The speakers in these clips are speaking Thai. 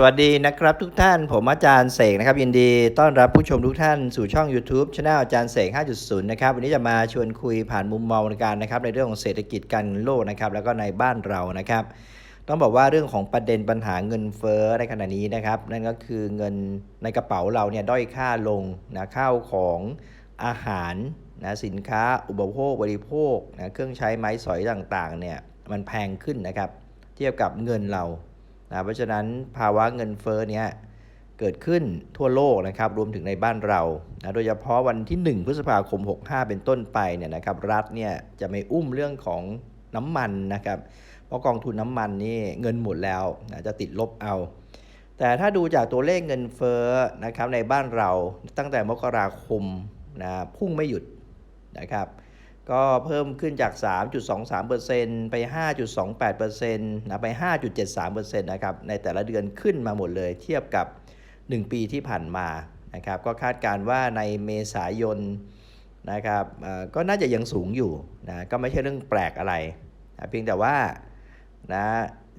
สวัสดีนะครับทุกท่านผมอาจารย์เสกนะครับยินดี ต้อนรับผู้ชมทุกท่านสู่ช่อง YouTube c h anel อาจารย์เสก 5.0 นะครับวันนี้จะมาชวนคุยผ่านมุมมองในการนะครับในเรื่องของเศรษฐกิจการเงินโลกนะครับแล้วก็ในบ้านเรานะครับ ต้องบอกว่าเรื่องของประเด็นปัญหาเงินเฟ้อในขณะนี้นะครับนั่นก็คือเงินในกระเป๋าเราเนี่ยด้อยค่าลงนะข้าวของอาหารนะสินค้าอุปโภคบริโภคนะเครื่องใช้ไม้สอยต่างๆเนี่ยมันแพงขึ้นนะครับเทียบกับเงินเรา นะเพราะฉะนั้นภาวะเงินเฟ้อเนี้ยเกิดขึ้นทั่วโลกนะครับรวมถึงในบ้านเรานะโดยเฉพาะวันที่ 1 พฤษภาคม 65 เป็นต้นไปเนี่ยนะครับรัฐเนี่ยจะไม่อุ้มเรื่องของน้ำมันนะครับเพราะกองทุนน้ำมันนี่เงินหมดแล้วนะจะติดลบเอา แต่ถ้าดูจากตัวเลขเงินเฟ้อนะครับในบ้านเราตั้งแต่มกราคมนะพุ่งไม่หยุดนะครับ ก็เพิ่มขึ้นจาก 3.23%ไป 5.28%นะไป 5.73%นะครับ ในแต่ละเดือนขึ้นมาหมดเลย เทียบกับ 1 ปีที่ผ่านมา นะครับ ก็คาดการณ์ว่าในเมษายน นะครับ ก็น่าจะยังสูงอยู่ นะ ก็ไม่ใช่เรื่องแปลกอะไรนะเพียงแต่ว่า นะ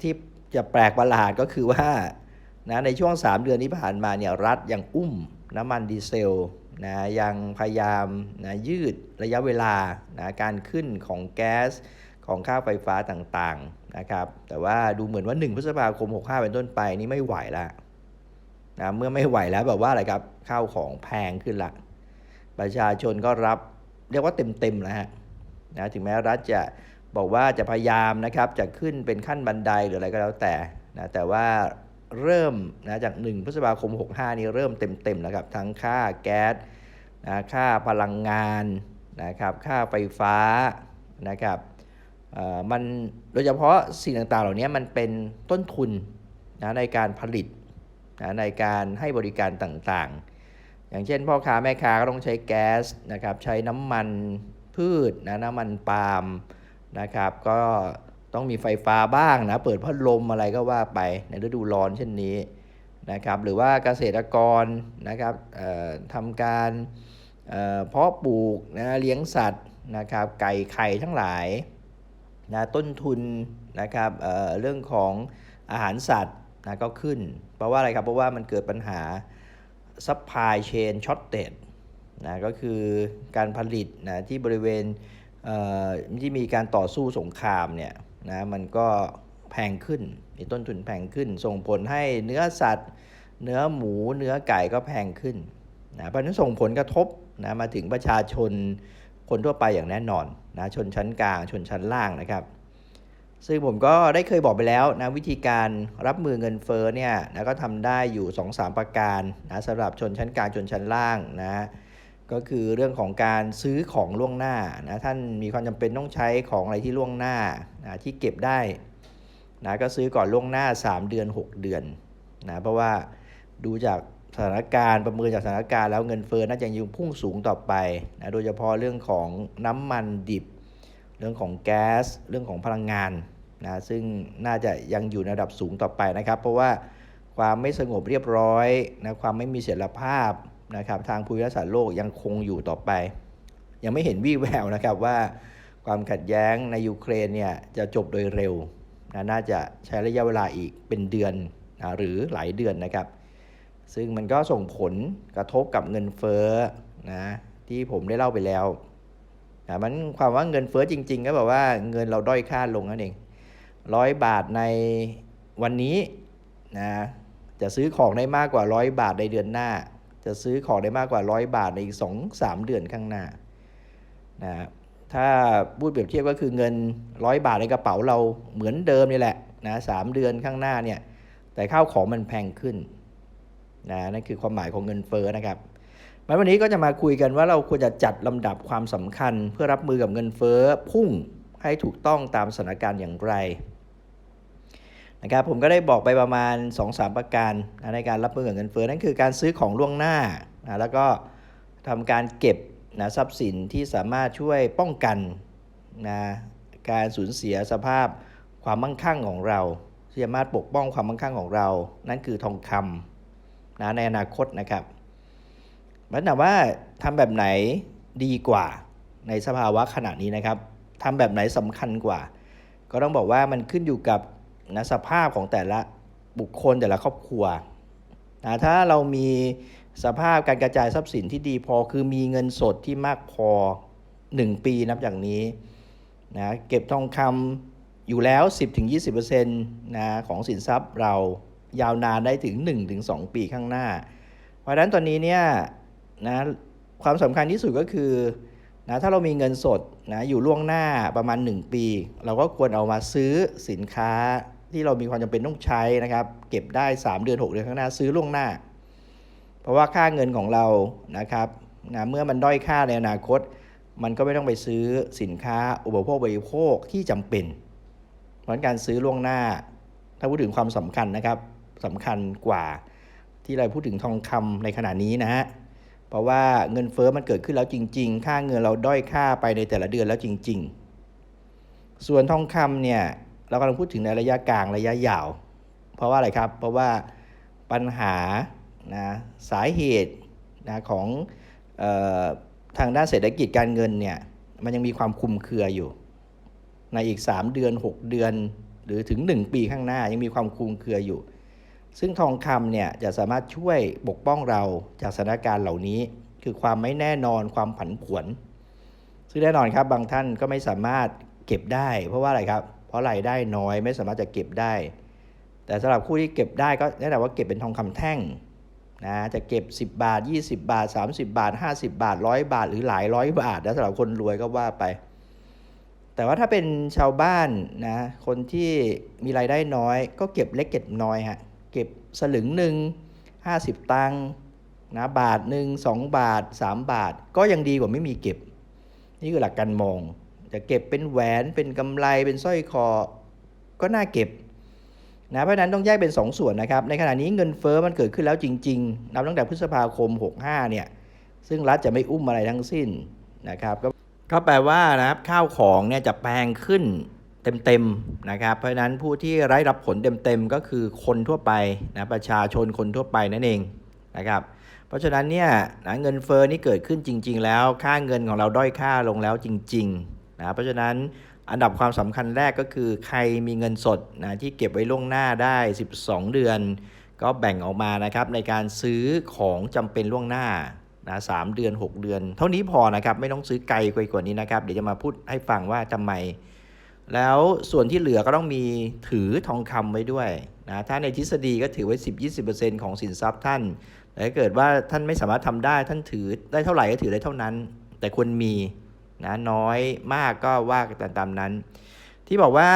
ที่จะแปลกประหลาดก็คือว่า นะ ในช่วง 3 เดือนที่ผ่านมาเนี่ย รัฐยังอุ้มน้ำมันดีเซล นะยังพยายามนะยืดระยะเวลานะการขึ้นของแก๊สของค่าไฟฟ้าต่างๆนะครับ แต่ว่าดูเหมือนว่า 1 พฤษภาคม 65 เป็นต้นไปนี่ไม่ไหวแล้วนะเมื่อไม่ไหวแล้วแบบว่าอะไรครับข้าวของแพงขึ้นละประชาชนก็รับเรียกว่าเต็มๆแล้วฮะนะถึงแม้รัฐจะบอกว่าจะพยายามนะครับจะขึ้นเป็นขั้นบันไดหรืออะไรก็แล้วแต่นะแต่ว่า เริ่มนะจาก 1 พฤษภาคม 65 นี้เริ่มเต็มๆแล้วครับ ทั้งค่าแก๊สนะค่าพลังงานนะครับค่าไฟฟ้านะครับอ่อมันโดยเฉพาะสิ่งต่างๆ เหล่านี้มันเป็นต้นทุนนะในการผลิตนะในการให้บริการต่างๆ อย่างเช่นพ่อค้าแม่ค้าก็ต้องใช้แก๊สนะครับใช้น้ำมันพืชนะน้ำมันปาล์มนะครับก็ ต้องมีไฟฟ้าบ้างนะ เปิดพัดลมอะไรก็ว่าไปในฤดูร้อนเช่นนี้นะครับ หรือว่าเกษตรกรนะครับเอ่อทำการเอ่อเพาะปลูกนะเลี้ยงสัตว์นะครับ ไก่ไข่ทั้งหลายนะต้นทุนนะครับเอ่อเรื่องของอาหารสัตว์นะก็ขึ้น เพราะว่าอะไรครับ เพราะว่ามันเกิดปัญหา supply chain shortage นะก็คือการผลิตนะที่บริเวณเอ่อที่มีการต่อสู้สงครามเนี่ย นะมันก็แพงขึ้นมีต้นทุนแพงขึ้น ส่งผลให้เนื้อสัตว์ เนื้อหมู เนื้อไก่ก็แพงขึ้นนะเพราะนั้นส่งผลกระทบนะมาถึงประชาชนคนทั่วไปอย่างแน่นอนนะชนชั้นกลาง ชนชั้นล่างนะครับ ซึ่งผมก็ได้เคยบอกไปแล้วนะวิธีการรับมือเงินเฟ้อเนี่ยนะก็ทำได้อยู่ 2-3 ประการนะสำหรับชนชั้นกลางชนชั้นล่างนะ ก็คือเรื่องของการซื้อของล่วงหน้านะท่านมีความจำเป็นต้องใช้ของอะไรที่ล่วงหน้านะที่เก็บได้นะก็ซื้อก่อนล่วงหน้า 3 เดือน 6 เดือนนะเพราะว่าดูจากสถานการณ์ประเมินจากสถานการณ์แล้วเงินเฟ้อน่าจะยังพุ่งสูงต่อไปนะโดยเฉพาะเรื่องของน้ำมันดิบ เรื่องของแก๊ส เรื่องของพลังงานนะซึ่งน่าจะยังอยู่ในระดับสูงต่อไปนะครับ เพราะว่าความไม่สงบเรียบร้อยนะความไม่มีเสถียรภาพ นะครับทางภูมิรัศาสตร์โลกยังคงอยู่ต่อไป ยังไม่เห็นวี่แววนะครับว่าความขัดแย้งในยูเครนเนี่ยจะจบโดยเร็วนะน่าจะใช้ระยะเวลาอีกเป็นเดือนนะหรือหลายเดือนนะครับ ซึ่งมันก็ส่งผลกระทบกับเงินเฟ้อนะที่ผมได้เล่าไปแล้วนะมันความว่าเงินเฟ้อจริง ๆ ก็แบบว่าเงินเราด้อยค่าลงนั่นเองร้อยบาทในวันนี้นะจะซื้อของได้มากกว่าร้อยบาทในเดือนหน้า จะซื้อของได้มากกว่าร้อยบาทในอีกสองสามเดือนข้างหน้านะถ้าพูดเปรียบเทียบก็คือเงินร้อยบาทในกระเป๋าเราเหมือนเดิมนี่แหละนะสามเดือนข้างหน้าเนี่ยแต่ข้าวของมันแพงขึ้นนะนั่นคือความหมายของเงินเฟ้อนะครับวันนี้ก็จะมาคุยกันว่าเราควรจะจัดลำดับความสำคัญ เพื่อรับมือกับเงินเฟ้อพุ่งให้ถูกต้องตามสถานการณ์อย่างไร นะครับผมก็ได้บอกไปประมาณ 2-3 ประการในการรับมือกับเงินเฟ้อนั่นคือการซื้อของล่วงหน้านะแล้วก็ทำการเก็บนะทรัพย์สินที่สามารถช่วยป้องกันนะการสูญเสียสภาพความมั่งคั่งของเราที่สามารถปกป้องความมั่งคั่งของเรา นั่นคือทองคำนะในอนาคตนะครับมันถามว่าทำแบบไหนดีกว่าในสภาวะขณะนี้นะครับทำแบบไหนสำคัญกว่า ก็ต้องบอกว่ามันขึ้นอยู่กับ นะสภาพของแต่ละบุคคลแต่ละครอบครัวนะถ้าเรามีสภาพการกระจายทรัพย์สินที่ดีพอคือมีเงินสดที่มากพอ 1 ปีนับจากนี้นะเก็บทองคำอยู่แล้ว 10-20%นะของสินทรัพย์เรายาวนานได้ถึง 1-2 ปีข้างหน้า เพราะฉะนั้นตอนนี้เนี่ยนะความสำคัญที่สุดก็คือนะถ้าเรามีเงินสดนะอยู่ล่วงหน้าประมาณ 1 ปี เราก็ควรเอามาซื้อสินค้า ที่เรามีความจำเป็นต้องใช้นะครับ เก็บได้ 3 เดือน 6 เดือนข้างหน้าซื้อล่วงหน้า เพราะว่าค่าเงินของเรานะครับนะเมื่อมันด้อยค่าในอนาคต มันก็ไม่ต้องไปซื้อสินค้าอุปโภคบริโภคที่จำเป็น เพราะงั้นการซื้อล่วงหน้า ถ้าพูดถึงความสำคัญนะครับสำคัญกว่าที่เราพูดถึงทองคำในขณะนี้นะฮะเพราะว่าเงินเฟ้อมันเกิดขึ้นแล้วจริง ๆ ค่าเงินเราด้อยค่าไปในแต่ละเดือนแล้วจริง ๆ ส่วนทองคำเนี่ย เรากำลังพูดถึงในระยะกลางระยะยาว เพราะว่าอะไรครับ เพราะว่าปัญหานะสาเหตุนะของออทางด้านเศรษฐกิจการเงินเนี่ยมันยังมีความคุมเครืออยู่ ในอีก 3 เดือน 6 เดือน หรือถึง 1 ปีข้างหน้ายังมีความคุมเครืออยู่ ซึ่งทองคำเนี่ยจะสามารถช่วยปกป้องเราจากสถานการณ์เหล่านี้ คือความไม่แน่นอนความผันผวน ซึ่งแน่นอนครับบางท่านก็ไม่สามารถเก็บได้ เพราะว่าอะไรครับ เพราะรายได้น้อยไม่สามารถจะเก็บได้ แต่สำหรับผู้ที่เก็บได้ก็แน่นอนว่าเก็บเป็นทองคำแท่งนะจะเก็บ 10 บาท 20 บาท 30 บาท 50 บาท 100 บาท หรือหลายร้อยบาทแล้วสำหรับคนรวยก็ว่าไป แต่ว่าถ้าเป็นชาวบ้านนะคนที่มีรายได้น้อย ก็เก็บเล็กเก็บน้อยฮะเก็บสลึงหนึ่ง50 ตังค์นะบาทหนึ่ง2บาท 3 บาท ก็ยังดีกว่าไม่มีเก็บ นี่คือหลักการมอง จะเก็บเป็นแหวนเป็นกำไรเป็นสร้อยคอ ก็น่าเก็บนะเพราะนั้นต้องแยกเป็น2ส่วนนะครับ ในขณะนี้เงินเฟอ้อมันเกิดขึ้นแล้วจริงๆนับตั้งแต่พฤษภาคม 65เนี่ยซึ่งรัฐจะไม่อุ้มอะไรทั้งสิ้นนะครับก็ก็แปลว่านะครับข้าวของเนี่ยจะแพงขึ้นเต็มๆนะครับ เพราะฉะนั้นผู้ที่ไร้รับผลเต็มๆก็คือคนทั่วไปนะประชาชนคนทั่วไปนั่นเองนะครับ เพราะฉะนั้นเนี่ยนะเงินเฟอ้อนี่เกิดขึ้นจริง ๆ แล้วค่าเงินของเราด้อยค่าลงแล้วจริง ๆ นะเพราะฉะนั้นอันดับความสำคัญแรกก็คือใครมีเงินสดนะที่เก็บไว้ล่วงหน้าได้ 12 เดือน ก็แบ่งออกมานะครับในการซื้อของจำเป็นล่วงหน้านะสามเดือน 6 เดือน เท่านี้พอนะครับไม่ต้องซื้อไกลกว่านี้นะครับเดี๋ยวจะมาพูดให้ฟังว่าทำไม แล้วส่วนที่เหลือก็ต้องมีถือทองคำไว้ด้วยนะถ้าในทฤษฎีก็ถือไว้ 10-20%ของสินทรัพย์ท่านแต่ถ้าเกิดว่าท่านไม่สามารถทำได้ท่านถือได้เท่าไหร่ก็ถือได้เท่านั้น แต่ควรมี นะน้อยมากก็ว่ากันตามนั้น ที่บอกว่า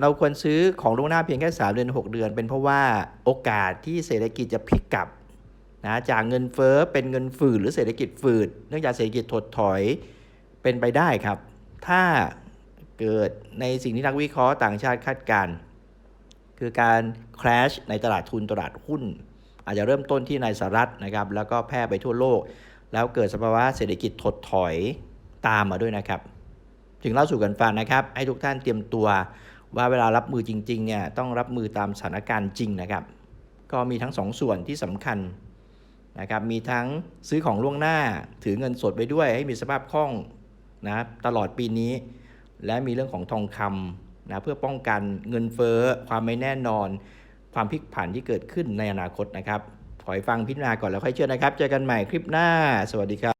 เราควรซื้อของล่วงหน้าเพียงแค่ 3 เดือน 6 เดือน เป็นเพราะว่าโอกาสที่เศรษฐกิจจะพลิกกลับนะจากเงินเฟ้อเป็นเงินฝืดหรือเศรษฐกิจฝืด เนื่องจากเศรษฐกิจถดถอยเป็นไปได้ครับ ถ้าเกิดในสิ่งที่นักวิเคราะห์ต่างชาติคาดการ คือการ crash ในตลาดทุนตลาดหุ้น อาจจะเริ่มต้นที่ในสหรัฐนะครับแล้วก็แพร่ไปทั่วโลก แล้วเกิดสภาวะเศรษฐกิจถดถอย ตามมาด้วยนะครับถึงเล่าสู่กันฟังนะครับ ให้ทุกท่านเตรียมตัวว่าเวลารับมือจริงๆเนี่ยต้องรับมือตามสถานการณ์จริงนะครับ ก็มีทั้งสองส่วนที่สำคัญนะครับมีทั้งซื้อของล่วงหน้าถือเงินสดไปด้วย ให้มีสภาพคล่องนะตลอดปีนี้ และมีเรื่องของทองคำนะเพื่อป้องกันเงินเฟ้อความไม่แน่นอน ความพลิกผันที่เกิดขึ้นในอนาคตนะครับขอให้ฟังพิจารณาก่อนแล้วค่อยเชื่อนะครับ เจอกันใหม่คลิปหน้า สวัสดีครับ